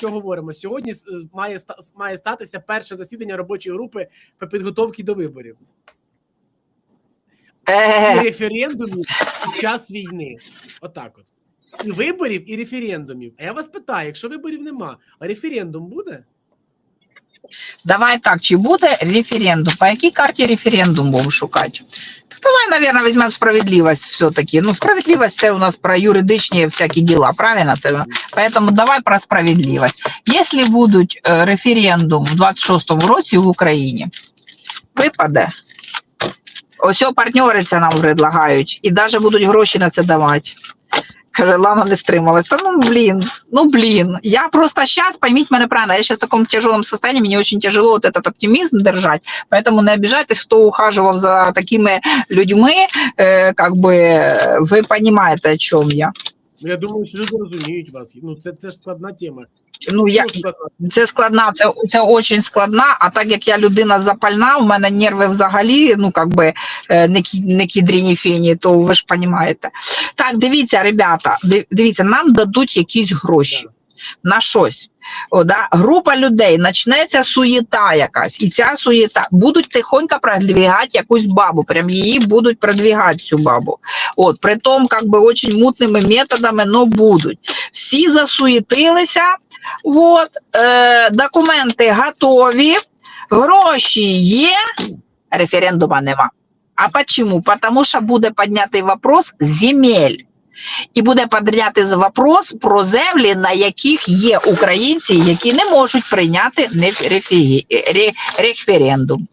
чого говоримо? Сьогодні е, має має статися перше засідання робочої групи по підготовці до виборів. І референдумів під час війни. Отак от. І виборів, і референдумів. А я вас питаю: якщо виборів нема, а референдум буде? давай так, чи буде референдум? По якій карті референдум будемо шукати? Давай, наверное, візьмемо справедливость все-таки. Ну, справедливость це у нас про юридичні всякі діла, правильно? Поэтому давай про справедливость. Якщо будуть е, референдум в 26-му році в Україні, випаде. Ось партнери це нам предлагають, і навіть будуть гроші на це давати. Каже, Лана не стрималась. Та ну блін, ну блін. Я просто сейчас, поймите меня правильно, я сейчас в таком тяжелом состоянии, мне очень тяжело вот этот оптимизм держать, поэтому не обижайтесь, хто ухаживал за такими людьми, э, как бы э, вы понимаете, о чем я. Ну я думаю, що люди розуміють вас. Ну це, це ж складна тема. Ну, я, Ну, складна. це складна, це, це очень складна, а так як я людина запальна, у мене нерви взагалі, ну, как би, е, не, кі- не кідріні фені, то ви ж розумієте. Так, дивіться, ребята, дивіться, нам дадуть якісь гроші. на щось. О, да? Група людей, почнеться суєта якась, і ця суєта будуть тихонько продвігати якусь бабу, прям її будуть продвігати цю бабу. От, при тому, как би, очень мутними методами, но будуть. Всі засуєтилися, от, е, документи готові, гроші є, референдума нема. А почему? Потому що буде піднятий вопрос земель. І буде підняти вопрос про землі, на яких є українці, які не можуть прийняти референдум.